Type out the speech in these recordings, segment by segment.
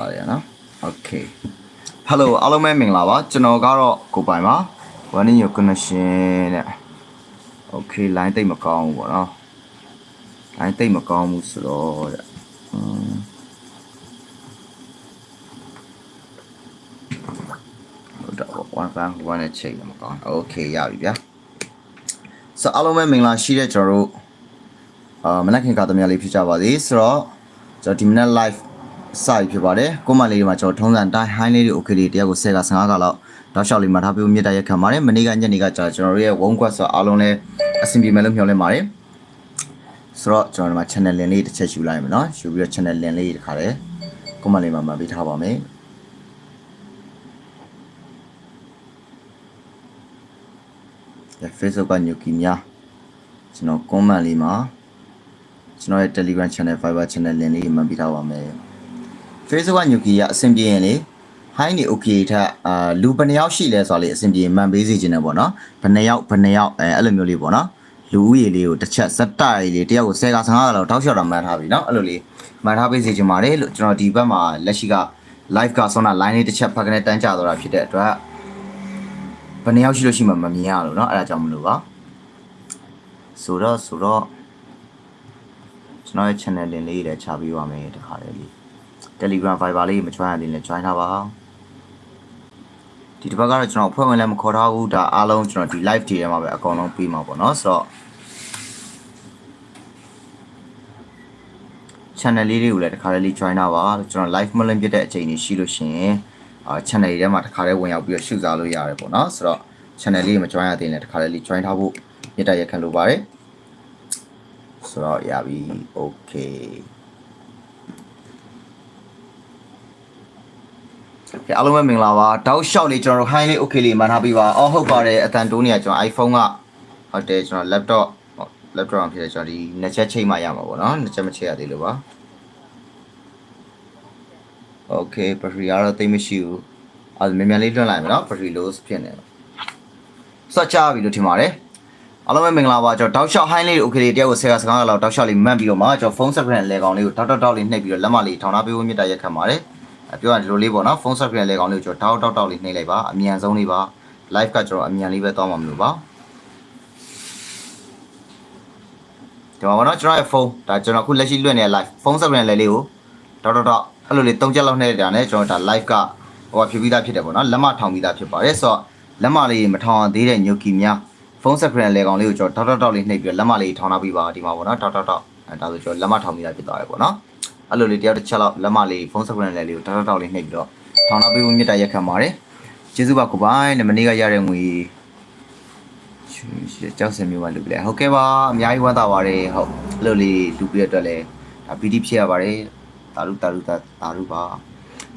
ပါတယ်နော် okay hello အားလုံးပဲမင်္ဂလာပါကျွန်တော်ကတော့ကိုပိုင်ပါ one in your connection တဲ့ okay line တိတ်မကောင်းဘူးပေါ့နော် line တိတ်မကောင်းဘူးဆိုတော့တဲ့อืมဟုတ်တော့ one fan one နဲ့ချိန်လည်းမကောင်း okay ရပြီဗျာဆိုအားလုံးပဲမင်္ဂလာရှိတဲ့ကျွန်တော်တို့အာမနက်ခင်ကသမီးလေးဖြစ်ကြပါစေဆိုတော့ကျွန်တော်ဒီမနက် live စပြီဖြစ်ပါတယ်ကိုမလေးတွေမှာကျွန်တော်ထုံးစံတိုင်း high လေးတွေ okay လေးတရားကို10က15ကလောက်တောက်လျှောက်လေးမှာထားပြီးမြစ်တရက်ခံပါတယ်မနေ့ကညနေကကျွန်တော်တို့ရဲ့ one quest ဆိုအားလုံးလည်းအဆင်ပြေမယ်လို့မျှော်လင့်ပါတယ်ဆိုတော့ကျွန်တော်ဒီမှာ channel link လေးတစ်ချက်ယူလိုက်မယ်နော်ယူပြီးတော့ channel link လေးတစ်ခါတည်းကိုမလေးမှာမှတ်ပေးထားပါမယ် Facebook ကညူကီများကျွန်တော် comment လေးမှာကျွန်တော်ရဲ့ Telegram channel Viber channel link လေးမှတ်ပေးထားပါမယ် Facebook ကညူကီရအဆင်ပြေရင်လေ high နေ okay ထက်အာလူဘယ်နှယောက်ရှိလဲဆိုတာလေအဆင်ပြေမှန်ပေးစီခြင်းနဲ့ပေါ့နော်ဘယ်နှယောက်ဘယ်နှယောက်အဲအဲ့လိုမျိုးလေးပေါ့နော်လူဦးရေလေးကိုတစ်ချက်စက်တိုက်လေးတယောက်ကို10က15ကလောက်တောက်လျှောက်တာမှန်ထားပြီเนาะအဲ့လိုလေးမှန်ထားပေးစီခြင်းပါတယ်လို့ကျွန်တော်ဒီဘက်မှာလက်ရှိက live ကဆောင်းတာ line လေးတစ်ချက်ဖက်ကနေတန်းကြတော့တာဖြစ်တဲ့အတွက်ဘယ်နှယောက်ရှိလို့ရှိမှမမြင်ရလို့เนาะအဲ့ဒါကြောင့်မလို့ပါဆိုတော့ဆိုတော့ကျွန်တော်ရဲ့ channel link လေးလည်းချပေးပါမယ်တခါလေးလေး Telegram Viber လေးမ join ရသေးရင် join ထားပါဒီတစ်ပတ်ကတော့ကျွန်တော်အဖွဲ့ဝင်လည်းမခေါ်ထားဘူးဒါအားလုံးကျွန်တော်ဒီ live တွေထဲမှာပဲအကောင်လုံးပြီးမှာပေါ့နော်ဆိုတော့ channel လေးတွေကိုလည်းတခါလေးလေး join ထားပါကျွန်တော် live မလင်းပြတဲ့အချိန်ကြီးရှိလို့ရှိရင်အာ channel တွေထဲမှာတခါလေးဝင်ရောက်ပြီးတော့ရှုစားလို့ရတယ်ပေါ့နော်ဆိုတော့ channel လေးမ join ရသေးရင်လည်းတခါလေးလေး join ထားဖို့မြတ်တရက်ခံလိုပါတယ်ဆိုတော့ရပြီ okay ကဲအားလုံးပဲမင်္ဂလာပါတောက်လျှောက်လေးကျွန်တော်တို့ high လေး okay လေးမှန်ထားပြီးပါအော်ဟုတ်ပါတယ်အတန်တိုးနေရကျွန်တော် iPhone ကဟုတ်တယ်ကျွန်တော် laptop laptop မှာဖြစ်တယ်ကျွန်တော်ဒီနှစ်ချက်ချိန်မှရမှာပေါ့နော်နှစ်ချက်မချိန်ရသေးလို့ပါ okay battery ကတော့တိတ်မရှိဘူးအဲ့ဒါမြန်မြန်လေးလွှင့်လိုက်မယ်နော် battery low ဖြစ်နေတယ်စော့ချပြီလို့ထင်ပါတယ်အားလုံးပဲမင်္ဂလာပါကျွန်တော်တောက်လျှောက် high လေး okay လေးတယောက်ကို10က15ကလောက်တောက်လျှောက်လေးမှတ်ပြီးတော့မှကျွန်တော်ဖုန်း screen လေကောင်လေးကိုတောက်တောက်တောက်လေးနှိပ်ပြီးတော့လက်မလေးထောင်ထားပေးဖို့မြတ်တရက်ခံပါတယ်အ ပြောရရင်ဒီလိုလေးပေါ့နော်ဖုန်း screen လေကောင်လေးကိုကျွန်တော်တောက်တောက်တောက်လေးနှိပ်လိုက်ပါအမြန်ဆုံးလေးပါ live ကကျွန်တော်အမြန်လေးပဲသွားမှာမလို့ပါဒီမှာပေါ့နော်ကျွန်တော်ရဲ့ဖုန်းဒါကျွန်တော်အခုလက်ရှိလွှင့်နေတဲ့ live ဖုန်း screen လေလေးကိုတောက်တောက်တောက်အဲ့လိုလေး၃ချက်လောက်နှိပ်လိုက်တာနဲ့ကျွန်တော်ဒါ live ကဟိုဖြစ်ပြီးသားဖြစ်တယ်ပေါ့နော်လက်မထောင်ပြီးသားဖြစ်ပါတယ်ဆိုတော့လက်မလေးမထောင်အောင်သေးတဲ့ညိုကီများဖုန်း screen လေကောင်လေးကိုကျွန်တော်တောက်တောက်တောက်လေးနှိပ်ပြီးတော့လက်မလေးထောင်ထားပြီးပါဒီမှာပေါ့နော်တောက်တောက်တောက်အဲဒါဆိုကျွန်တော်လက်မထောင်ပြီးသားဖြစ်သွားတယ်ပေါ့နော် အဲ့လိုလေးတယောက်တစ်ချက်လောက်လက်မလေးဖုန်း screen လေလေးကိုတောက်တောက်တောက်လေးနှိပ်ပြီးတော့ထောင်ထားပြီးဝင်မြတ်တရက်ခံပါတယ်ကျေးဇူးပါကိုပိုင်နဲ့မနေ့ကရတဲ့ငွေကျောက်စင်မျိုးမှလူပြလဲဟုတ်ကဲ့ပါအများကြီးဝမ်းသာပါတယ်ဟုတ်အဲ့လိုလေးလူပြတဲ့အတွက်လဲဒါ BD ဖြစ်ရပါတယ်တာရုတာရုတာတာရုပါ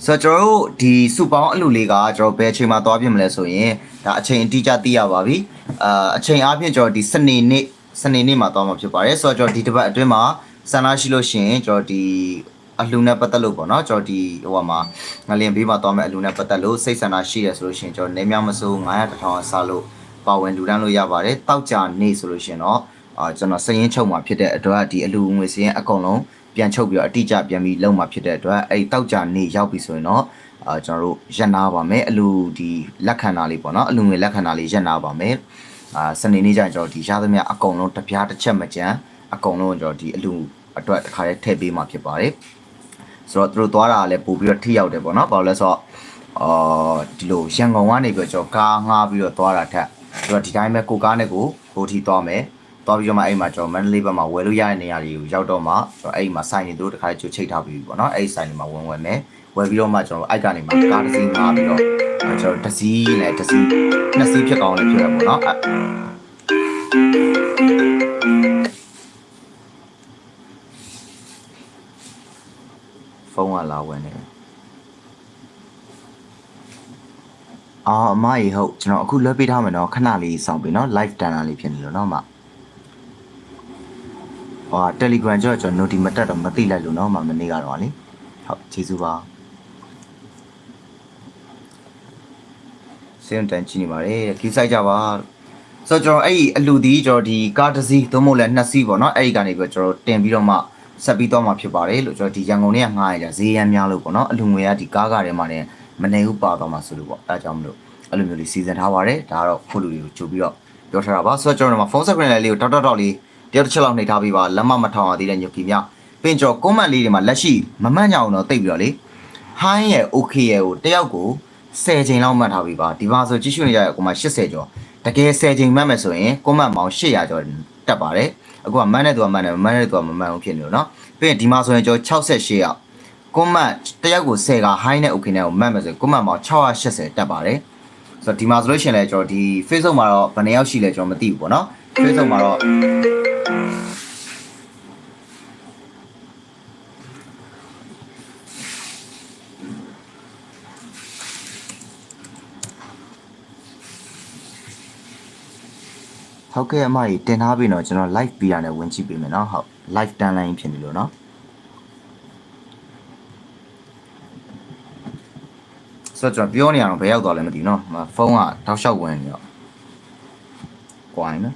ဆိုတော့ကျွန်တော်တို့ဒီစုပေါင်းအလူလေးကကျွန်တော်ဘယ်အချိန်မှသွားပြမလဲဆိုရင်ဒါအချိန်အတိအကျသိရပါပြီအာအချိန်အားဖြင့်ကျွန်တော်ဒီစနေနေ့စနေနေ့မှာသွားမှာဖြစ်ပါတယ်ဆိုတော့ကျွန်တော်ဒီတစ်ပတ်အတွင်းမှာ ဆန္ဒရှိလို့ရှိရင်ကျွန်တော်ဒီအလှနဲ့ပတ်သက်လို့ပေါ့နော်ကျွန်တော်ဒီဟိုမှာငလင်ဘေးမှာသွားမယ်အလှနဲ့ပတ်သက်လို့စိတ်ဆန္ဒရှိရဆိုလို့ရှိရင်ကျွန်တော်နေမြောက်မစိုး900တထောင်အစားလို့ပါဝင်လူတန်းလို့ရပါတယ်တောက်ကြနေဆိုလို့ရှိရင်တော့အာကျွန်တော်စရင်ချုပ်မှာဖြစ်တဲ့အတွက်ဒီအလှငွေစရင်အကုန်လုံးပြန်ချုပ်ပြီးတော့အတိအကျပြန်ပြီးလုံးမှာဖြစ်တဲ့အတွက်အဲ့တောက်ကြနေရောက်ပြီဆိုရင်တော့အာကျွန်တော်တို့ရက်နာပါမယ်အလှဒီလက်ခံတာလေးပေါ့နော်အလှငွေလက်ခံတာလေးရက်နာပါမယ်အာစနေနေ့ကျရင်ကျွန်တော်ဒီရသမျှအကုန်လုံးတစ်ပြားတစ်ချက်မကြမ်း အကုန်လုံးကျွန်တော်ဒီအလှအတွက်တစ်ခါတည်းထည့်ပေးမှာဖြစ်ပါတယ်ဆိုတော့သူတို့သွားတာကလည်းပို့ပြီးတော့ထိရောက်တယ်ပေါ့နော်ဘာလို့လဲဆိုတော့အာဒီလိုရန်ကုန်ကနေပြီးတော့ကျွန်တော်ကားငှားပြီးတော့သွားတာထက်ဆိုတော့ဒီတိုင်းပဲကိုကားနဲ့ကိုကိုထီသွားမယ်သွားပြီးတော့မှအဲ့မှာကျွန်တော်မန္တလေးဘက်မှာဝယ်လို့ရတဲ့နေရာတွေကိုရောက်တော့မှကျွန်တော်အဲ့မှာစိုင်းနေသူတို့တခါကျချိတ်ထားပြီးပြီပေါ့နော်အဲ့ဒီစိုင်းတွေမှာဝင်ဝင်မယ်ဝယ်ပြီးတော့မှကျွန်တော်အဲ့ကနေမှကားတစ်စီးငှားပြီးတော့ကျွန်တော်တစ်စီးနဲ့တစ်စီးနှစ်စီးဖြစ်ကောင်းလည်းဖြစ်ရပေါ့နော် ဖုန်းကလာဝင်နေတယ်အာအမကြီးဟုတ်ကျွန်တော်အခုလွှဲပေးထားမယ်နော်ခဏလေးစောင့်ပြီနော် live တန်တာလေးဖြစ်နေလို့နော်အမဟာ Telegram ကြောင့်ကျွန်တော် notif မတက်တော့မသိလိုက်လို့နော်အမမနေ့ကတော့လေဟုတ်ကျေးဇူးပါစင်တန်ကြည့်နေပါတယ်ခီးဆိုင်ကြပါဆိုတော့ကျွန်တော်အဲ့ဒီအလူဒီကျွန်တော်ဒီကားတစ်စီးသို့မဟုတ်လည်းနှစ်စီးပေါ့နော်အဲ့ဒီကနေပြီးတော့ကျွန်တော်တင်ပြီးတော့မှ ဆက်ပြီးတော့မှဖြစ်ပါတယ်လို့ကျွန်တော်ဒီရန်ကုန်နဲ့ငှားရကြဈေးရမ်းများလို့ပေါ့နော်အလူငွေကဒီကားကားထဲမှာလည်းမနေဘူးပါတော့မှဆိုလို့ပေါ့အဲဒါကြောင့်မလို့အဲ့လိုမျိုးလေးစီစဉ်ထားပါတယ်ဒါကတော့ခုလူတွေကိုကြိုပြီးတော့ပြောထားတာပါဆိုတော့ကျွန်တော်တို့မှာဖုန်းဆက်ခွင့်လေးကိုတောက်တောက်တောက်လေးတယောက်တစ်ချက်လောက်နှိပ်ထားပြီးပါလက်မမထောင်ရသေးတဲ့ညုတ်ကြီးများပင်ကျော်ကွန်မန့်လေးတွေမှာလက်ရှိမမှတ်ကြအောင်တော့တိတ်ပြီးတော့လေဟိုင်းရဲ့ okay ရဲ့ကိုတယောက်ကို10ချိန်လောက်မှတ်ထားပြီးပါဒီပါဆိုကြည့်ရှုနေရတဲ့ကိုမှ80ကျော်တကယ်10ချိန်မှတ်မယ်ဆိုရင်ကွန်မန့်ပေါင်း800ကျော် တက်ပါတယ်အခုကမှတ်တဲ့သူကမှတ်တယ်မမှတ်တဲ့သူကမမှတ်ဘူးဖြစ်နေလို့နော်ပြီးရင်ဒီမှာဆိုရင်ကျော်68ရောက်ကွန်မန့်တယောက်ကို10က high နဲ့ okay နဲ့ကိုမှတ်မယ်ဆိုရင်ကွန်မန့်ပေါင်း680တက်ပါတယ်ဆိုတော့ဒီမှာဆိုလို့ရှိရင်လည်းကျွန်တော်ဒီ Facebook မှာတော့ဘယ်နှစ်ယောက်ရှိလဲကျွန်တော်မသိဘူးပေါ့နော် Facebook မှာတော့ ဟုတ်ကဲ့အမကြီးတင်ထားပြီတော့ကျွန်တော် live ပြီးတာနဲ့ဝင်ကြည့်ပေးမယ်နော်ဟုတ် live တန်းလိုင်းဖြစ်နေလို့နော်ဆိုတော့ကျွန်တော်ပြောနေရအောင်ဘယ်ရောက်သွားလဲမသိဘူးနော်ဟိုဖုန်းကတောက်လျှောက်ဝင်နေတော့ကွာနေနော်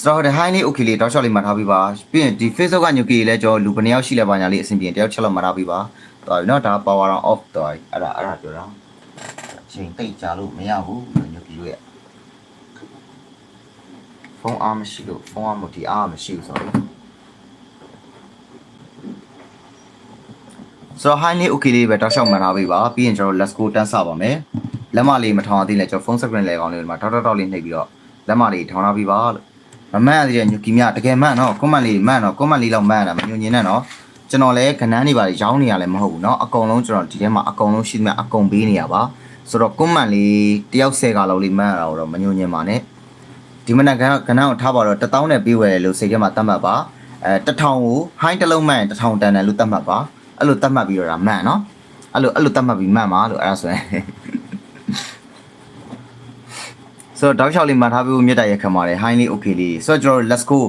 စတော့ဒီ high လေး okay လေးတောက်လျှောက်လေးမှတ်ထားပြီးပါပြီးရင်ဒီ Facebook ကညုကီလေးကျွန်တော်လူဘယ်နှစ်ယောက်ရှိလဲပါညာလေးအဆင်ပြေတယောက်ချက်လောက်မှတ်ထားပြီးပါတော်ပြီနော်ဒါ power on off တော်ပြီအဲ့ဒါအဲ့ဒါပြောတာအချိန်တိတ်ကြလို့မရဘူးညုကီတို့ရဲ့ ဖုန်းအားမရှိလို့ဖုန်းအားမဒီအားမရှိဘူးဆိုတော့ဆိုတော့ high လေး okay လေးပဲတောက်လျှောက်မှန်ထားပြီပါပြီးရင်ကျွန်တော် let's go တန်းစပါမယ်လက်မလေးမထောင်သေးလဲကျွန်တော်ဖုန်း screen လေးကောင်းလေးဒီမှာတောက်တောက်တောက်လေးနှိပ်ပြီးတော့လက်မလေးထောင်ထားပြီပါလို့မမှန်ရသေးတဲ့ညကီမြတကယ်မှန်နော် comment လေးမှန်နော် comment လေးလောက်မှန်တာမညွန်ညင်နဲ့နော်ကျွန်တော်လည်းခဏန်းနေပါလေရောင်းနေရလဲမဟုတ်ဘူးเนาะအကုန်လုံးကျွန်တော်ဒီထဲမှာအကုန်လုံးရှိသမျှအကုန်ပေးနေရပါဆိုတော့ comment လေးတယောက်10ကလောက်လေးမှန်ရတာတော့မညွန်ညင်ပါနဲ့ ဒီမနက်ကကဏ္ဍကိုထားပါတော့1000နဲ့ပြီးဝယ်လို့စိတ်ထဲမှာသတ်မှတ်ပါအဲ1000ကိုဟိုင်းတစ်လုံးမှန်1000တန်တယ်လို့သတ်မှတ်ပါအဲ့လိုသတ်မှတ်ပြီးတော့ဒါမှန်နော်အဲ့လိုအဲ့လိုသတ်မှတ်ပြီးမှန်ပါလို့အဲ့ဒါဆိုရင်ဆိုတော့တောက်လျှောက်လေးမှတ်ထားပြီးမြတ်တရရက်ခံပါတယ်ဟိုင်းလေး okay လေးဆိုတော့ကျွန်တော် let's go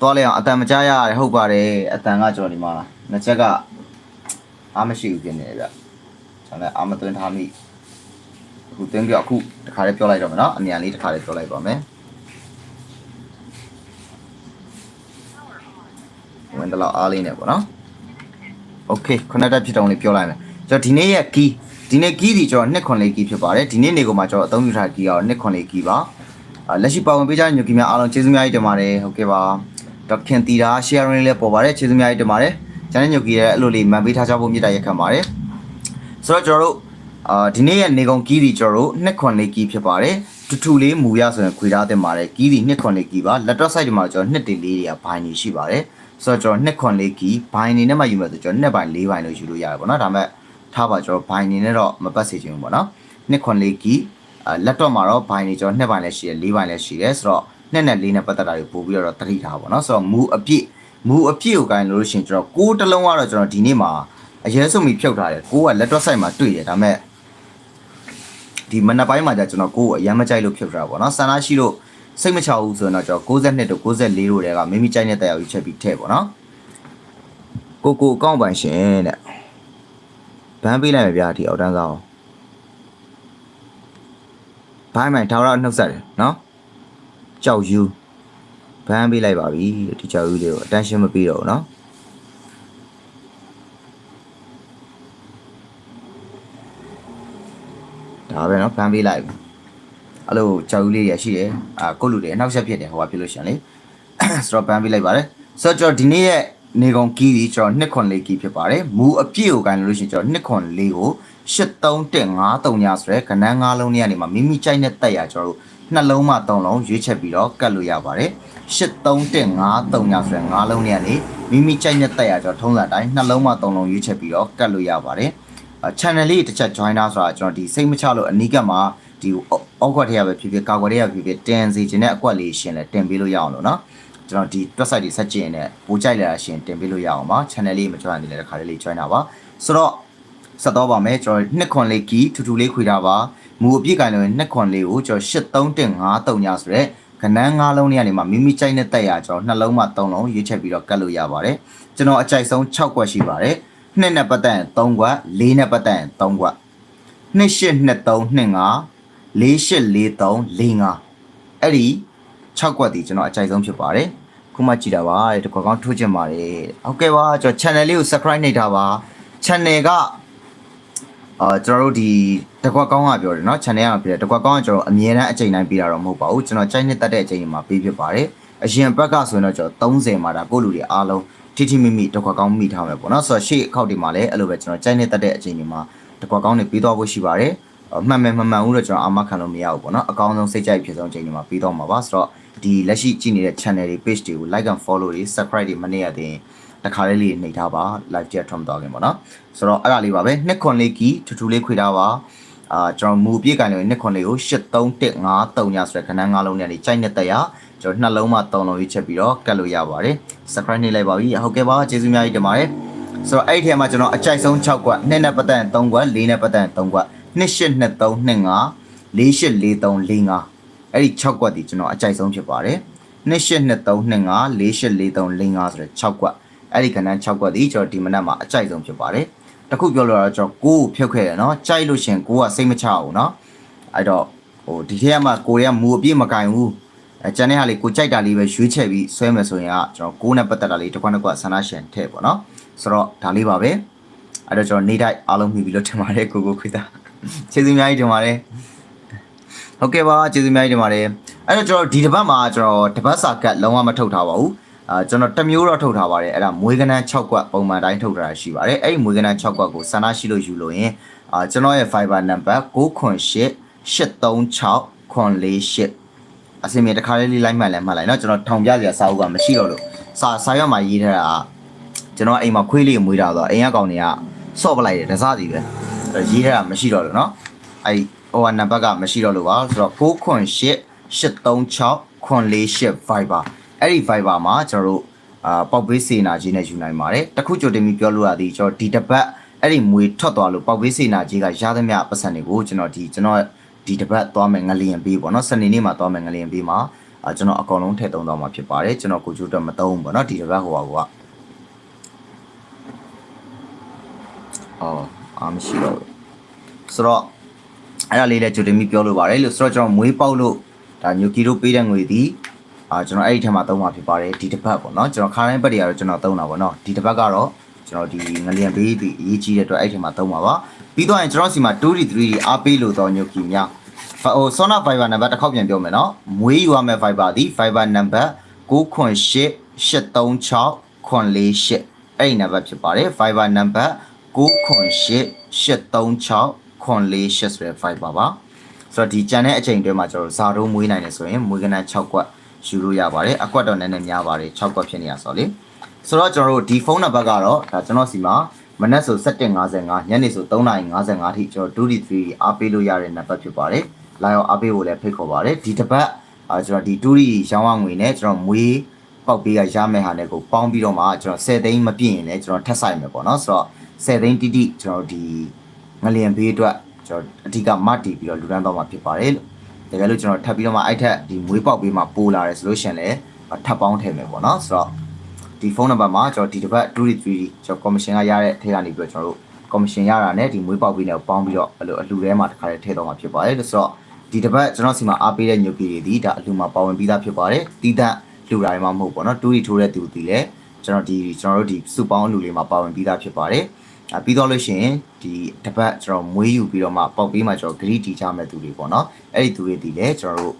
သွားလေအောင်အတန်မကြားရတယ်ဟုတ်ပါတယ်အတန်ကကျွန်တော်ဒီမှာနှစ်ချက်ကအားမရှိဘူးပြင်နေတယ်ဗျကျွန်တော်လည်းအားမသွင်းထားမိ အခု thank you အခုတခါလေးပြောလိုက်တော့မယ်နော်အမြန်လေးတခါလေးပြောလိုက်ပါမယ်ဝင်တော့အားလေးနဲ့ပေါ့နော် okay ခုနတက်ဖြစ်အောင်လေးပြောလိုက်မယ်ကျွန်တော်ဒီနေ့ရဲ့ key ဒီနေ့ key ဒီကျွန်တော်2.4 key ဖြစ်ပါတယ်ဒီနေ့နေကုန်မှာကျွန်တော်အသုံးပြုထား key ကတော့2.4 key ပါလက်ရှိပါဝင်ပေးကြတဲ့ညကီများအားလုံးကျေးဇူးများကြီးတင်ပါတယ်ဟုတ်ကဲ့ပါဒေါက်ခင်တီတာ sharing လေးပေါ်ပါတယ်ကျေးဇူးများကြီးတင်ပါတယ်ကျန်တဲ့ညကီရဲ့အဲ့လိုလေးမှန်ပေးထားကြဖို့မြစ်တာရက်ခံပါတယ်ဆိုတော့ကျွန်တော်တို့ အာဒီနေ့ရဲ့နေကုန်ကီးဒီကျွန်တော်တို့နှစ်ခွန်လေးကီးဖြစ်ပါတယ်တူတူလေးမူရဆိုရင်ခွေထားတင်ပါတယ်ကီးဒီနှစ်ခွန်လေးကီးပါလက်တော့ site ဒီမှာကျွန်တော်နှစ်တေလေးတွေကဘိုင်းနေရှိပါတယ်ဆိုတော့ကျွန်တော်နှစ်ခွန်လေးကီးဘိုင်းနေနဲ့မှယူမယ်ဆိုကျွန်တော်နှစ်ဘိုင်းလေးဘိုင်းလို့ယူလို့ရတယ်ပေါ့နော်ဒါပေမဲ့ထားပါကျွန်တော်ဘိုင်းနေနဲ့တော့မပတ်စေချင်ဘူးပေါ့နော်နှစ်ခွန်လေးကီးအာလက်တော့မှာတော့ဘိုင်းနေကျွန်တော်နှစ်ဘိုင်းလည်းရှိတယ်လေးဘိုင်းလည်းရှိတယ်ဆိုတော့နှစ်နဲ့လေးနဲ့ပတ်သက်တာတွေပို့ပြီးတော့တတိထားပါပေါ့နော်ဆိုတော့မူအပြည့်မူအပြည့်ကိုကိုင်းလို့ရှိရင်ကျွန်တော်ကိုးတစ်လုံးကတော့ကျွန်တော်ဒီနေ့မှာအရဲဆုံးပြီးဖြုတ်ထားတယ်ကိုးကလက်တော့ site မှာတွေ့တယ်ဒါပေမဲ့ ဒီမနက်ပိုင်းမှာじゃကျွန်တော်ကိုယ်ကိုအရမ်းမကြိုက်လို့ဖြစ်တာပေါ့နော်ဆန္ဒရှိလို့စိတ်မချဘူးဆိုရင်တော့ကျွန်တော်62တို့64တို့တွေကမိမိကြိုက်တဲ့တရားကြီးချက်ပြီးထည့်ပေါ့နော်ကိုကိုအကောင့်ပိုင်ရှင်တဲ့ဘန်းပေးလိုက်မယ်ဗျာဒီအောက်တန်းစားအောင်ဘိုင်းမိုင်ထောက်တော့နှုတ်ဆက်တယ်နော်ကြောက်ယူဘန်းပေးလိုက်ပါပြီဒီကြောက်ယူလေးကို attention မပေးတော့ဘူးနော် ဒါပဲနော်ဘန်းပေးလိုက်ပြီအဲ့လိုကြောက်ယူလေးရရှိတယ်အာကိုလူတွေအနောက်ဆက်ဖြစ်တယ်ဟိုကဖြစ်လို့ရှရင်လေဆိုတော့ဘန်းပေးလိုက်ပါတယ်ဆိုတော့ကျွန်တော်ဒီနေ့ရဲ့နေကုန်ကီးဒီကျွန်တော်နှစ်ခွန်လေးကီးဖြစ်ပါတယ်မူအပြည့်ကိုကန်လို့ရှိရင်ကျွန်တော်နှစ်ခွန်လေးကို8353ညဆိုရဲခဏန်း၅လုံးနဲ့ကနေမှမိမိကြိုက်တဲ့တက်ရကျွန်တော်တို့နှလုံးမှ၃လုံးရွေးချက်ပြီးတော့ကတ်လို့ရပါတယ်8353ညဆိုရဲ၅လုံးနဲ့ကနေမိမိကြိုက်တဲ့တက်ရကျွန်တော်ထုံးစံအတိုင်းနှလုံးမှ၃လုံးရွေးချက်ပြီးတော့ကတ်လို့ရပါတယ်အဲ channel လေးတစ်ချက် join တာဆိုတာကျွန်တော်ဒီစိတ်မချလို့အနီးကပ်မှာဒီအောက်ကွက်ထရပဲဖြစ်ဖြစ်ကာကွယ်ထရဖြစ်ဖြစ်တင်စီခြင်းတဲ့အကွက်လေးရှင်လဲတင်ပေးလို့ရအောင်လို့နော်ကျွန်တော်ဒီ website တွေဆက်ကျင်နဲ့ပို့ကြိုက်လာရှင်တင်ပေးလို့ရအောင်ပါ channel လေးမ join သေးတဲ့ခါလေးလေး join တာပါဆိုတော့ဆက်တော့ပါမယ်ကျွန်တော်နှစ်ခွန်လေးကီထူထူလေးခွေတာပါမူအပြည့်ကင်လို့နှစ်ခွန်လေးကိုကျွန်တော်8353ညဆိုရဲခဏန်း၅လုံးနဲ့ကနေမှမိမိကြိုက်တဲ့တက်ရကျွန်တော်နှလုံးမှ3လုံးရွေးချက်ပြီးတော့ကတ်လို့ရပါတယ်ကျွန်တော်အကြိုက်ဆုံး6ကွက်ရှိပါတယ် နှစ်နဲ့ပတ်သက်ရင်3ကွက်၄နဲ့ပတ်သက်ရင်3ကွက်နှစ်8 2 3 2 5 4843 45အဲ့ဒီ6ကွက်ဒီကျွန်တော်အကြိုက်ဆုံးဖြစ်ပါတယ် ခုမှကြည်တာပါတဲ့တကွာကောင်းထိုးချင်ပါတယ်ဟုတ်ကဲ့ပါကျွန်တော် channel လေးကို subscribe နှိပ်ထားပါ channel ကအာကျွန်တော်တို့ဒီတကွာကောင်းကပြောတယ်เนาะ channel ကပြောတယ်တကွာကောင်းကကျွန်တော်အမြဲတမ်းအချိန်တိုင်းပေးတာတော့မဟုတ်ပါဘူးကျွန်တော်ကြိုက်နှစ်တက်တဲ့အချိန်တွေမှာပေးဖြစ်ပါတယ်အရင်ဘက်ကဆိုရင်တော့ကျွန်တော်30မှာဒါကိုယ့်လူတွေအားလုံး တိတိမိမိတကွာကောင်းမိထားမယ်ပေါ့နော်ဆိုတော့ရှေ့အခောက်ဒီမှာလည်းအဲ့လိုပဲကျွန်တော်ကြိုက်နေတတ်တဲ့အချိန်ဒီမှာတကွာကောင်းနေပြီးသွားဖို့ရှိပါတယ်မှန်မယ်မှန်မှန်ဦးတော့ကျွန်တော်အာမခံလို့မရဘူးပေါ့နော်အကောင်းဆုံးစိတ်ကြိုက်ဖြစ်ဆုံးအချိန်ဒီမှာပြီးသွားမှာပါဆိုတော့ဒီလက်ရှိကြည့်နေတဲ့ channel တွေ page တွေကို like and follow တွေ subscribe တွေမနေရသေးရင်တခါလေးလေးနှိပ်ထားပါ live chat ထွန်သွားခင်ပေါ့နော်ဆိုတော့အဲ့ဒါလေးပါပဲ2.4 key ထူထူလေးခွေထားပါ အာကျွန်တော်မူပြည့်ကန်လို့နှစ်ခွန်လေးကို8353ညဆိုတဲ့ခဏန်း၅လုံးနဲ့နေကြိုက်နေတဲ့ရကျွန်တော်နှလုံးမှာ3လုံးရွေးချက်ပြီးတော့ကတ်လို့ရပါတယ် subscribe နှိပ်လိုက်ပါပြီဟုတ်ကဲ့ပါကျေးဇူးများကြီးတင်ပါတယ်ဆိုတော့အဲ့ဒီထဲမှာကျွန်တော်အကြိုက်ဆုံး6ကွက်2နဲ့ပတ်သက်3ကွက်4နဲ့ပတ်သက်3ကွက်282325 484345အဲ့ဒီ6ကွက်ဒီကျွန်တော်အကြိုက်ဆုံးဖြစ်ပါတယ်282325 484345ဆိုတဲ့6ကွက်အဲ့ဒီခဏန်း6ကွက်ဒီကျွန်တော်ဒီမနက်မှာအကြိုက်ဆုံးဖြစ်ပါတယ် တခုပြောလို့တော့ကျွန်တော်ကိုကိုဖြုတ်ခဲ့တယ်နော်ကြိုက်လို့ရှင်ကိုကစိတ်မချဘူးနော်အဲ့တော့ဟိုဒီထက်မှကိုတွေကမူအပြည့်မကင်ဘူးအဲကျန်တဲ့ဟာလေးကိုကြိုက်တာလေးပဲရွေးချက်ပြီးဆွဲမယ်ဆိုရင်ကကျွန်တော်ကိုနဲ့ပတ်သက်တာလေးတစ်ခွန်းတစ်ခွန်းဆန္ဒရှင်ထည့်ပေါ့နော်ဆိုတော့ဒါလေးပါပဲအဲ့တော့ကျွန်တော်နေတိုက်အားလုံးမိပြီလို့ထင်ပါတယ်ကိုကိုခွေးသားကျေးဇူးအများကြီးတင်ပါတယ်ဟုတ်ကဲ့ပါကျေးဇူးအများကြီးတင်ပါတယ်အဲ့တော့ကျွန်တော်ဒီတစ်ပတ်မှာကျွန်တော်တစ်ပတ်စာကတ်လုံးဝမထုတ်ထားပါဘူး အာကျွန်တော်တစ်မျိုးတော့ထုတ်ထားပါတယ်အဲ့ဒါမွေးကနန်း6ကွက်ပုံမှန်တိုင်းထုတ်ထားတာရှိပါတယ်အဲ့ဒီမွေးကနန်း6ကွက်ကိုဆန္ဒရှိလို့ယူလို့ရင်အာကျွန်တော်ရဲ့ Viber number 998 838အစင်မြေတစ်ခါလေးလေးလိုက်မှန်လဲမှတ်လိုက်เนาะကျွန်တော်ထောင်ပြစရာစာအုပ်ကမရှိတော့လို့စာစာရွက်မှာရေးထားတာကျွန်တော်အိမ်မှာခွေးလေးကိုမွေးတာဆိုတော့အိမ်ကကောင်တွေကဆော့ပလိုက်တယ်တစားစီပဲအဲ့ရေးထားတာမရှိတော့လို့เนาะအဲ့ ဟိုကနံပါတ်ကမရှိတော့လို့ပါဆိုတော့998 836 948 Viber အဲ့ဒီ Viber မှာကျွန်တော်တို့အာပေါက်ပေးစေနာကြီးနဲ့ယူနိုင်ပါတယ်တခုကြိုတင်ပြီးပြောလို့ရသည်ကျွန်တော်ဒီတစ်ပတ်အဲ့ဒီမွေထွက်သွားလို့ပေါက်ပေးစေနာကြီးကရသမျှပတ်စံတွေကိုကျွန်တော်ဒီကျွန်တော်ဒီတစ်ပတ်သွားမယ်ငလျင်ပေးပေါ့နော်စနေနေ့မှာသွားမယ်ငလျင်ပေးမှာအာကျွန်တော်အကောင်လုံးထည့်သုံးသွားမှာဖြစ်ပါတယ်ကျွန်တော်ကိုကျိုးတော့မသုံးဘူးပေါ့နော်ဒီတစ်ပတ်ဟိုပါကအော်အာမရှိတော့ဘူးဆိုတော့အဲ့ဒါလေးလည်းကြိုတင်ပြီးပြောလို့ပါတယ်လို့ဆိုတော့ကျွန်တော်မွေးပေါက်လို့ဒါညိုကီတို့ပေးတဲ့ငွေဒီ အာကျွန်တော်အဲ့ဒီထဲမှာသုံးမှာဖြစ်ပါတယ်ဒီတစ်ပတ်ပေါ့နော်ကျွန်တော်ခါတိုင်းပတ်တွေကတော့ကျွန်တော်သုံးတာပေါ့နော်ဒီတစ်ပတ်ကတော့ကျွန်တော်ဒီငလျင်ပေးဒီအရေးကြီးတဲ့အတွက်အဲ့ဒီထဲမှာသုံးပါပါပြီးတော့ရင်ကျွန်တော်စီမှာ2 3အားပေးလို့တော့ညိုကီများဟို Sona Viber number တစ်ခေါက်ပြန်ပြောမယ်နော်မွေးယူရမယ့် Viber ဒီ Viber number 998 836 948အဲ့ဒီ number ဖြစ်ပါတယ် Viber number 998 836 948ဆိုတဲ့ Viber ပါဆိုတော့ဒီကြံတဲ့အချိန်တွင်းမှာကျွန်တော်ဇာတုံးမွေးနိုင်တယ်ဆိုရင်မွေးကနန်း6ကွက် ယူလို့ရပါတယ်အကွက်တော့နည်းနည်းများပါတယ်6ကွက်ဖြစ်နေရဆိုလေဆိုတော့ကျွန်တော်တို့ဒီဖုန်းနံပါတ်ကတော့ဒါကျွန်တော်စီမှာမနက်ဆို7:55ညနေဆို3:55ထိကျွန်တော်2 3အားပေးလို့ရတဲ့နံပါတ်ဖြစ်ပါတယ်လာရောက်အားပေးဖို့လည်းဖိတ်ခေါ်ပါတယ်ဒီတစ်ပတ်အာကျွန်တော်ဒီ2ရီရောင်းဝငွေနဲ့ကျွန်တော်မွေးပေါက်ပေးရရမယ့်ဟာနဲ့ကိုပေါင်းပြီးတော့မှကျွန်တော်10သိန်းမပြည့်ရင်လည်းကျွန်တော်ထပ်ဆိုင်မယ်ပေါ့နော်ဆိုတော့10သိန်းတိတိကျွန်တော်ဒီငလျင်ဘေးအတွက်ကျွန်တော်အဓိကမတ်တီပြီးတော့လူတန်းတော့မှာဖြစ်ပါတယ်လို့ တကယ်လို့ကျွန်တော်ထပ်ပြီးတော့မှအဲ့ထက်ဒီမွေးပေါက်ပေးမှပိုးလာတယ်ဆိုလို့ရှရင်လည်းထပ်ပေါင်းထည့်မယ်ပေါ့နော်ဆိုတော့ဒီဖုန်းနံပါတ်မှာကျွန်တော်ဒီတစ်ပတ်23ကျွန်တော်ကော်မရှင်ကရတဲ့ထဲကနေပြီးတော့ကျွန်တော်တို့ကော်မရှင်ရတာနဲ့ဒီမွေးပေါက်ပေးနဲ့ပေါင်းပြီးတော့အဲ့လိုအလူထဲမှာတစ်ခါတည်းထည့်တော့မှာဖြစ်ပါတယ်လို့ဆိုတော့ဒီတစ်ပတ်ကျွန်တော်စီမှာအားပေးတဲ့ညိုကီတွေဒီဒါအလူမှာပါဝင်ပြီးသားဖြစ်ပါတယ်တီးတန့်လူတာတွေမှမဟုတ်ပေါ့နော်တူရီထိုးတဲ့သူတီလည်းကျွန်တော်ဒီကျွန်တော်တို့ဒီစုပေါင်းအလူလေးမှာပါဝင်ပြီးသားဖြစ်ပါတယ်အ ပြီးတော့လို့ရှိရင်ဒီတပတ်ကျွန်တော်မွေးယူပြီးတော့မှပေါက်ပေးမှကျွန်တော်ဂရီတီချမဲ့သူတွေပေါ့နော်အဲ့ဒီသူတွေဒီလည်းကျွန်တော်တို့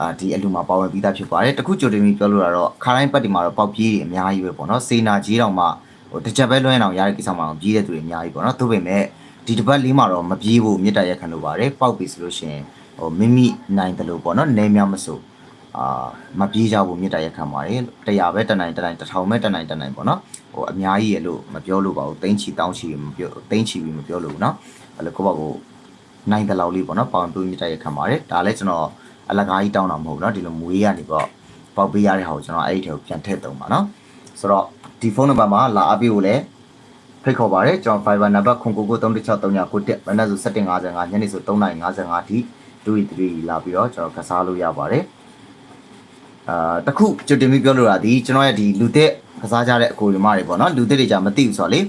အာဒီအလူမှာပါဝင်ပြီးသားဖြစ်ပါတယ်တခုကြိုတင်ပြီးပြောလို့ရတော့ခါတိုင်းပတ်ဒီမှာတော့ပေါက်ပြေးတွေအများကြီးပဲပေါ့နော်စေနာကြီးတောင်မှဟိုတစ်ချက်ပဲလွှဲအောင်ရတဲ့ကိစ္စမှာပြေးတဲ့သူတွေအများကြီးပေါ့နော်သို့ပေမဲ့ဒီတပတ်လေးမှာတော့မပြေးဖို့မြစ်တရက်ခံလို့ပါတယ်ပေါက်ပြီဆိုလို့ရှိရင်ဟိုမိမိနိုင်တယ်လို့ပေါ့နော်နေများမစိုး အာမပြေးကြဘူးမြေတရခံပါတယ်တရာပဲတနိုင်တနိုင်တထောင်ပဲတနိုင်တနိုင်ပေါ့နော်ဟိုအများကြီးရလို့မပြောလို့ပါဘူးတင်းချီတောင်းချီမပြောတင်းချီပြီးမပြောလို့ဘူးနော်အဲ့လိုကိုယ့်ဘာကိုနိုင်တဲ့လောက်လေးပေါ့နော်ပေါင်တူးမြေတရခံပါတယ်ဒါလည်းကျွန်တော်အလကားကြီးတောင်းတာမဟုတ်ဘူးနော်ဒီလိုမွေးရနေပေါ့ပေါက်ပေးရတဲ့ဟာကိုကျွန်တော်အဲ့ဒီထဲကိုပြန်ထည့်သုံးပါနော်ဆိုတော့ဒီဖုန်းနံပါတ်မှာလာအပေးကိုလည်းဖိတ်ခေါ်ပါတယ်ကျွန်တော် Fiber နံပါတ်0993633991မနက်ဆို7:55ညနေဆို3:55ဒီ2 3လာပြီးတော့ကျွန်တော်ကစားလို့ရပါတယ် အာတခုကြိုတင်ပြီးပြောလို့ရသည်ကျွန်တော်ရဲ့ဒီလူသစ်ကစားကြတဲ့အကိုရီမတွေပေါ့နော်လူသစ်တွေじゃမသိဘူးဆိုတော့လေ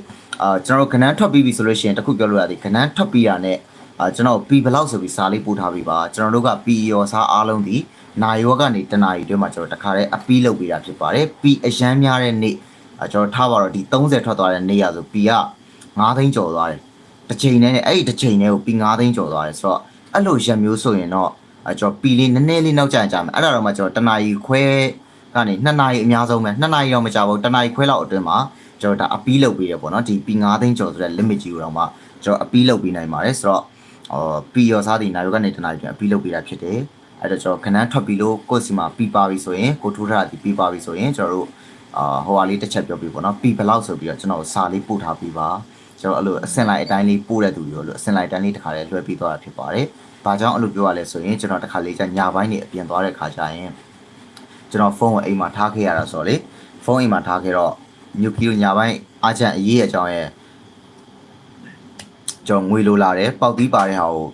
အာကျွန်တော်တို့ခဏန်းထွက်ပြီးပြီဆိုလို့ရှိရင်တခုပြောလို့ရသည်ခဏန်းထွက်ပြီးရတဲ့အာကျွန်တော် P ဘလောက်ဆိုပြီးစာလေးပို့ထားပြီးပါကျွန်တော်တို့က P ရောစားအားလုံးဒီနိုင်ရောကနေတနာရီအတွင်းမှာကျွန်တော်တခါတည်းအပီးလုပ်ပေးတာဖြစ်ပါတယ်ပီအရန်များတဲ့နေ့အဲကျွန်တော်ထားပါတော့ဒီ30ထွက်သွားတဲ့နေ့ရဆိုပီက9သိန်းကျော်သွားတယ်တစ်ချိန်နဲ့အဲ့ဒီတစ်ချိန်နဲ့ကိုပီ9သိန်းကျော်သွားတယ်ဆိုတော့အဲ့လိုရက်မျိုးဆိုရင်တော့ အဲကျွန်တော်ပီလေးနည်းနည်းလေးနောက်ကျရင်ကြာမယ်အဲ့ဒါတော့မှကျွန်တော်တနာရီခွဲကနေ2နာရီအများဆုံးပဲ2နာရီတော့မကြာဘူးတနာရီခွဲလောက်အတွင်းမှာကျွန်တော်ဒါအပီးလုပ်ပေးတယ်ပေါ့နော်ဒီပီ9သိန်းကျော်ဆိုတဲ့ limit ကြီးကိုတော့မှကျွန်တော်အပီးလုပ်ပေးနိုင်ပါတယ်ဆိုတော့အော်ပီရောစားဒီနိုင်ရောကနေတနာရီပြန်အပီးလုပ်ပေးတာဖြစ်တယ်အဲ့တော့ကျွန်တော်ခဏန်းထွက်ပြီးလို့ကိုယ့်စီမှာပြီးပါပြီဆိုရင်ကိုထိုးထားတာဒီပြီးပါပြီဆိုရင်ကျွန်တော်တို့အာဟိုဟာလေးတစ်ချက်ပြောပြပေါ့နော်ပြီးဘယ်လောက်ဆိုပြီးတော့ကျွန်တော်စာလေးပို့ထားပြီးပါ ကျွန်တော်အဲ့လိုအစင်လိုက်အတိုင်းလေးပို့တဲ့သူတွေလို့အစင်လိုက်အတိုင်းလေးတစ်ခါလေးလွှဲပြီးသွားတာဖြစ်ပါတယ်။ဘာကြောင့်အဲ့လိုပြောရလဲဆိုရင်ကျွန်တော်တစ်ခါလေးကျညပိုင်းနေအပြင်သွားတဲ့ခါကျရင်ကျွန်တော်ဖုန်းကိုအိမ်မှာထားခဲ့ရတာဆိုတော့လေဖုန်းအိမ်မှာထားခဲ့တော့ညူကီကိုညပိုင်းအားချန်အရေးအကြောင်းရဲ့ကျွန်တော်ငွေလိုလာတယ်ပေါက်သီးပါတဲ့ဟာကို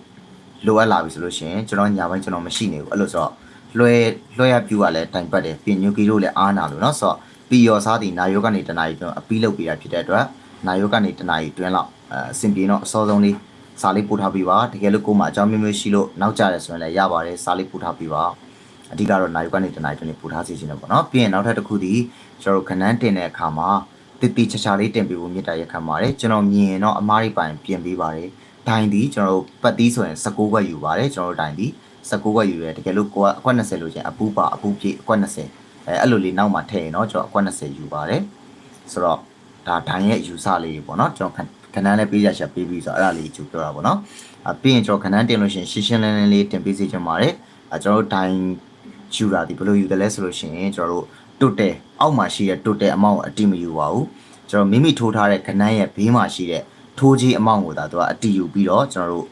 လိုအပ်လာပြီဆိုလို့ရှိရင်ကျွန်တော်ညာဘက်ကျွန်တော်မရှိနေဘူးအဲ့လိုဆိုတော့လွှဲလွှဲရပြူကလည်းတိုင်ပတ်တယ်ပြင်ညူကီတို့လည်းအားနာလို့เนาะဆိုတော့ပီယောစားတီနာယောကနေတနာရီတွင်းအပီးလုပ်ပေးတာဖြစ်တဲ့အတွက် နာယောကနေတနာရီတွင်းလောက်အဲအဆင်ပြေတော့အစောဆုံးလေးစာလေးပို့ထားပေးပါတကယ်လို့ကိုယ်မှာအကြောင်းမျိုးမျိုးရှိလို့နောက်ကျတယ်ဆိုရင်လည်းရပါတယ်စာလေးပို့ထားပေးပါအဓိကတော့နာယောကနေတနာရီတွင်းလေးပို့ထားစီခြင်းတယ်ပေါ့နော်ပြီးရင်နောက်ထပ်တစ်ခုဒီကျွန်တော်ခဏန်းတင်တဲ့အခါမှာတိတိချာချာလေးတင်ပေးဖို့မြတ်တာရက်ခံပါတယ်ကျွန်တော်မြင်ရင်တော့အမားရိပိုင်ပြင်ပေးပါတယ်ဒိုင်ဒီကျွန်တော်တို့ပတ်သီးဆိုရင်16ခွက်ယူပါတယ်ကျွန်တော်တို့ဒိုင်ဒီ16ခွက်ယူရဲတကယ်လို့ကိုကအကွက်20လို့ချင်းအပူပါအပူပြည့်အကွက်20အဲအဲ့လိုလေးနောက်မှထည့်ရင်တော့ကျွန်တော်အကွက်20ယူပါတယ်ဆိုတော့ ဒါဒိုင်ရဲ့ယူဆလေးပေါ့နော်ကျွန်တော်ခဏန်းလေးပေးရချက်ပေးပြီးဆိုတော့အဲ့ဒါလေးယူပြောတာပေါ့နော်အပြီးရင်ကျွန်တော်ခဏန်းတင်လို့ရှိရင်ရှင်းရှင်းလင်းလင်းလေးတင်ပေးစီချင်ပါတယ်အဲကျွန်တော်တို့ဒိုင်ယူတာဒီဘယ်လိုယူတယ်လဲဆိုလို့ရှိရင်ကျွန်တော်တို့တွတ်တယ်အောက်မှာရှိတဲ့တွတ်တဲ့အမောင့်ကိုအတိမယူပါဘူးကျွန်တော်မိမိထိုးထားတဲ့ခဏန်းရဲ့ဘေးမှာရှိတဲ့ထိုးကြီးအမောင့်ကိုဒါသူကအတီယူပြီးတော့ကျွန်တော်တို့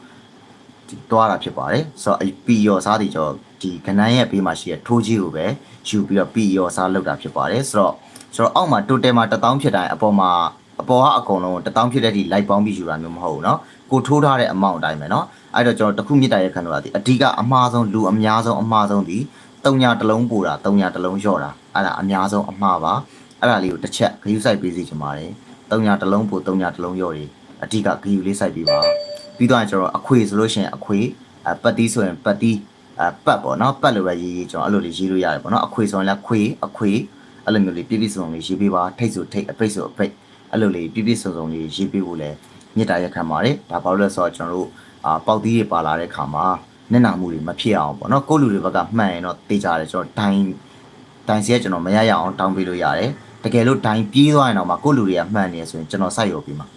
ဒီတွားတာဖြစ်ပါတယ်ဆိုတော့အပီရောစားတီကျွန်တော်ဒီခဏန်းရဲ့ဘေးမှာရှိတဲ့ထိုးကြီးကိုပဲယူပြီးတော့ပီရောစားလောက်တာဖြစ်ပါတယ်ဆိုတော့ ဆိုတော့အောက်မှာ total မှာ1000ဖြစ်တိုင်းအပေါ်မှာအပေါ်ကအကုန်လုံး1000ဖြစ်တဲ့ဒီလိုက်ပေါင်းပြီးယူတာမျိုးမဟုတ်ဘူးเนาะကိုထိုးထားတဲ့ amount အတိုင်းပဲเนาะအဲ့တော့ကျွန်တော်တစ်ခုမြစ်တာရဲ့ခံတော့ဒီအဓိကအမှားဆုံးလူအများဆုံးအမှားဆုံးဒီ3ညာတစ်လုံးပို့တာ3ညာတစ်လုံးလျှော့တာအဲ့ဒါအများဆုံးအမှားပါအဲ့ဒါလေးကိုတစ်ချက်ဂရုစိုက်ပေးစီချင်ပါတယ်3ညာတစ်လုံးပို့3ညာတစ်လုံးလျှော့တယ်အဓိကဂရုလေးစိုက်ပေးပါပြီးတော့ကျွန်တော်အခွေဆိုလို့ရှိရင်အခွေအပတ်တီးဆိုရင်ပတ်တီးအပတ်ပေါ့နော်ပတ်လို့ပဲရေးရေးကျွန်တော်အဲ့လိုလေးရေးလို့ရတယ်ပေါ့နော်အခွေဆိုရင်လည်းခွေအခွေ အဲ့လိုမျိုးလေးပြည့်ပြည့်စုံစုံလေးရေးပေးပါထိတ်ဆိုထိတ်အပိတ်ဆိုအပိတ်အဲ့လိုလေးပြည့်ပြည့်စုံစုံလေးရေးပေးဖို့လဲမြစ်တာရက်ခံပါတယ်ဒါဘာလို့လဲဆိုတော့ကျွန်တော်တို့အာပေါက်သီးတွေပါလာတဲ့ခါမှာမျက်နှာမှုတွေမဖြစ်အောင်ပေါ့နော်ကိုယ့်လူတွေဘက်ကမှန်ရင်တော့တေးကြတယ်ကျွန်တော်ဒိုင်းဒိုင်းစီကကျွန်တော်မရရအောင်တောင်းပေးလို့ရတယ်တကယ်လို့ဒိုင်းပြေးသွားရင်တော့မှကိုယ့်လူတွေကမှန်နေဆိုရင်ကျွန်တော်စိုက်ရောပြီးမှာ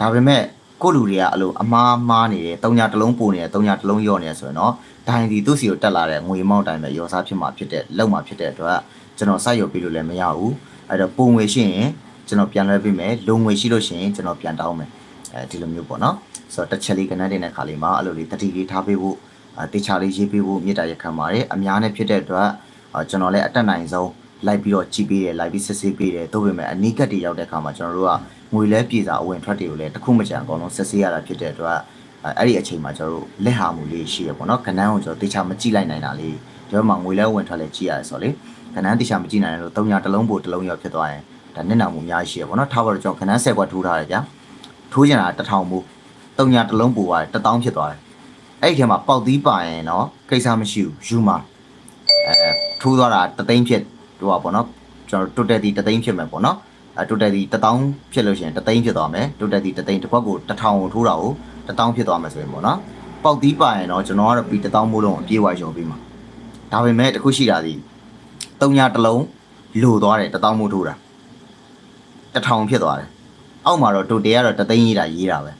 ဒါပေမဲ့ကိုယ့်လူတွေကအဲ့လိုအမားမားနေတယ်တုံညာတစ်လုံးပိုနေတယ်တုံညာတစ်လုံးယော့နေတယ်ဆိုရင်တော့ဒိုင်းဒီသူ့စီကိုတက်လာတဲ့ငွေမောက်တိုင်းပဲရောစားဖြစ်မှာဖြစ်တဲ့လောက်မှာဖြစ်တဲ့အတွက် ကျွန်တော်စိုက်ရောပြီးလို့လည်းမရဘူးအဲ့တော့ပုံငွေရှိရင်ကျွန်တော်ပြန်လွှဲပေးမယ်လုံငွေရှိလို့ရှိရင်ကျွန်တော်ပြန်တောင်းမယ်အဲဒီလိုမျိုးပေါ့နော်ဆိုတော့တစ်ချက်လေးကနန်းတင်တဲ့ခါလေးမှာအဲ့လိုလေးတတိလေးထားပေးဖို့အဲတေချာလေးရေးပေးဖို့မြေတားရခံပါတယ်အများနဲ့ဖြစ်တဲ့အတွက်အာကျွန်တော်လည်းအတက်နိုင်ဆုံးလိုက်ပြီးတော့ကြည့်ပေးတယ်လိုက်ပြီးစစ်ဆေးပေးတယ်တို့ပေမဲ့အနီးကပ်တွေရောက်တဲ့အခါမှာကျွန်တော်တို့ကငွေလဲပြေစာအဝင်ထွက်တွေကိုလည်းတစ်ခုမကြံအကုန်လုံးစစ်ဆေးရတာဖြစ်တဲ့အတွက်အဲ့ဒီအချိန်မှာကျွန်တော်တို့လက်ဟာမှုလေးရှိရပေါ့နော်ကနန်းကိုကျွန်တော်တေချာမကြည့်လိုက်နိုင်တာလေးဒီဘက်မှာငွေလဲဝင်ထွက်လဲကြည့်ရတယ်ဆိုတော့လေ ကနန်းတေချာမကြည့်နိုင်လို့၃ညတစ်လုံးပို့တစ်လုံးရောက်ဖြစ်သွားရင်ဒါနစ်နာမှုအများကြီးရှိရပေါ့နော်ထားပါတော့ကျွန်တော်ကနန်း၁၀ခွက်ထိုးထားတယ်ဗျာထိုးကျင်တာတစ်ထောင်မို့၃ညတစ်လုံးပို့သွားတယ်တစ်တောင်းဖြစ်သွားတယ်အဲ့ဒီထဲမှာပေါက်သီးပါရင်တော့ကိစ္စမရှိဘူးယူမှာအဲထိုးသွားတာတသိန်းဖြစ်ဟိုပါပေါ့နော်ကျွန်တော်တိုတက်တီတသိန်းဖြစ်မယ်ပေါ့နော်အဲတိုတက်တီတထောင်ဖြစ်လို့ရှိရင်တသိန်းဖြစ်သွားမယ်တိုတက်တီတသိန်းတစ်ခွက်ကိုတစ်ထောင်ကိုထိုးတာကိုတထောင်ဖြစ်သွားမယ်ဆိုရင်ပေါ့နော်ပေါက်သီးပါရင်တော့ကျွန်တော်ကတော့ပြီးတထောင်မို့လုံးအပြေးဝရောပြီးမှာဒါပေမဲ့တခုရှိတာဒီ ၃ညတစ်လုံးလိုသွားတယ်တထောင်မို့ထိုးတာတထောင်ဖြစ်သွားတယ်အောက်မှာတော့တိုတဲကတော့တသိန်းရေးတာရေးတာပဲ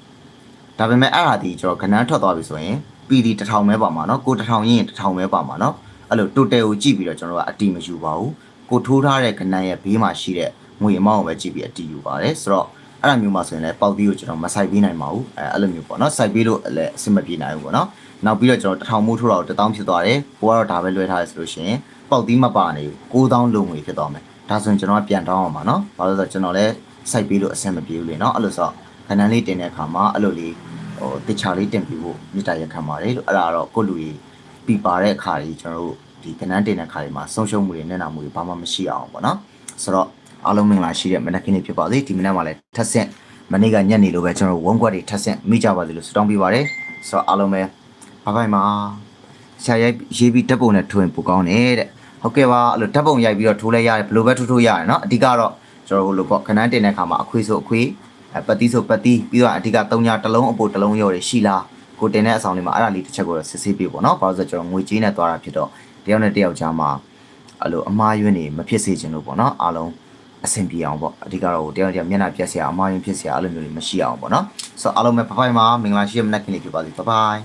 ဒါပေမဲ့အဲ့ဟာဒီကျွန်တော်ခဏန်းထွက်သွားပြီဆိုရင်ပြီးဒီတထောင်ပဲပါမှာနော်ကိုတထောင်ရင်းတထောင်ပဲပါမှာနော်အဲ့လိုတိုတဲကိုကြည့်ပြီးတော့ကျွန်တော်ကအတီမယူပါဘူးကိုထိုးထားတဲ့ခဏန်းရဲ့ဘေးမှာရှိတဲ့ငွေအမောင်းကိုပဲကြည့်ပြီးအတီယူပါတယ်ဆိုတော့အဲ့လိုမျိုးမှာဆိုရင်လည်းပေါက်သီးကိုကျွန်တော်မဆိုင်ပေးနိုင်ပါဘူးအဲအဲ့လိုမျိုးပေါ့နော်စိုက်ပေးလို့လည်းအဆင်မပြေနိုင်ဘူးပေါ့နော်နောက်ပြီးတော့ကျွန်တော်တထောင်မိုးထိုးတော့တထောင်ဖြစ်သွားတယ်ကိုကတော့ဒါပဲလွှဲထားရဆိုလို့ရှိရင် ပေါက်သီးမပါနေဘူး9000လုံးငွေဖြစ်သွားမယ်ဒါဆိုရင်ကျွန်တော်ကပြန်တောင်းအောင်ပါနော်ဘာလို့လဲဆိုတော့ကျွန်တော်လည်းစိုက်ပေးလို့အဆင်မပြေဘူးလေနော်အဲ့လိုဆိုခဏန်းလေးတင်တဲ့အခါမှာအဲ့လိုလေးဟိုတခြားလေးတင်ပြီးဖို့မြစ်တာရက်ခံပါတယ်လို့အဲ့ဒါတော့ကိုလူကြီးပြပါတဲ့အခါကြီးကျွန်တော်တို့ဒီခဏန်းတင်တဲ့အခါကြီးမှာဆုံးရှုံးမှုတွေနဲ့နာမှုတွေဘာမှမရှိအောင်ပေါ့နော်ဆိုတော့အားလုံးမင်္ဂလာရှိတဲ့မနက်ခင်းလေးဖြစ်ပါစေဒီမနက်မှာလည်းထက်ဆင့်မနေ့ကညနေလိုပဲကျွန်တော်ဝုန်းကွက်တွေထက်ဆင့်မိကြပါစေလို့ဆုတောင်းပေးပါတယ်ဆိုတော့အားလုံးပဲဘိုင်ဘိုင်ပါဆရာရိုက်ရေးပြီးဓာတ်ပုံနဲ့ထိုးရင်ပိုကောင်းတယ်တဲ့ ဟုတ်ကဲ့ပါအဲ့လိုဓာတ်ပုံရိုက်ပြီးတော့ထိုးလဲရတယ်ဘယ်လိုပဲထိုးထိုးရတယ်เนาะအဓိကတော့ကျွန်တော်တို့လိုပေါ့ခဏန်းတင်တဲ့ခါမှာအခွေးဆိုအခွေးအပတ်တိဆိုပတ်တိပြီးတော့အဓိက၃ညတစ်လုံးအပိုတစ်လုံးရော်ရရှိလားကိုတင်တဲ့အဆောင်လေးမှာအဲ့ဒါလေးတစ်ချက်ကိုတော့စစ်ဆေးပြပေါ့เนาะဘာလို့လဲဆိုတော့ကျွန်တော်ငွေကြေးနဲ့သွားတာဖြစ်တော့တယောက်နဲ့တယောက်ကြားမှာအဲ့လိုအမားယွင်းနေမဖြစ်စေချင်လို့ပေါ့เนาะအားလုံးအဆင်ပြေအောင်ပေါ့အဓိကတော့တယောက်တယောက်မျက်နှာပြက်စရာအမားယွင်းဖြစ်စရာအဲ့လိုမျိုးတွေမရှိအောင်ပေါ့เนาะဆိုတော့အားလုံးပဲဘိုင်မှာမင်္ဂလာရှိရမနက်ခင်းလေးဖြစ်ပါစေဘိုင်ဘိုင်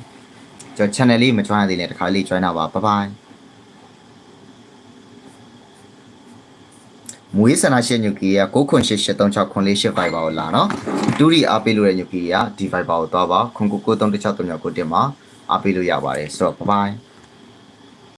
ကျွန်တော် channel လေးမ join ရသေးတဲ့တခါလေး join တာပါဘိုင်ဘိုင် မွေးဆန္ဒရှင်ညူကီက998836448 5ပါကိုလာနော်ဒူရီအားပေးလို့တဲ့ညူကီကဒီ5ပါကိုသွားပါခွန်ကို931639ကိုတင်မှာအားပေးလို့ရပါတယ်ဆိုတော့ဘိုင်ဘိုင်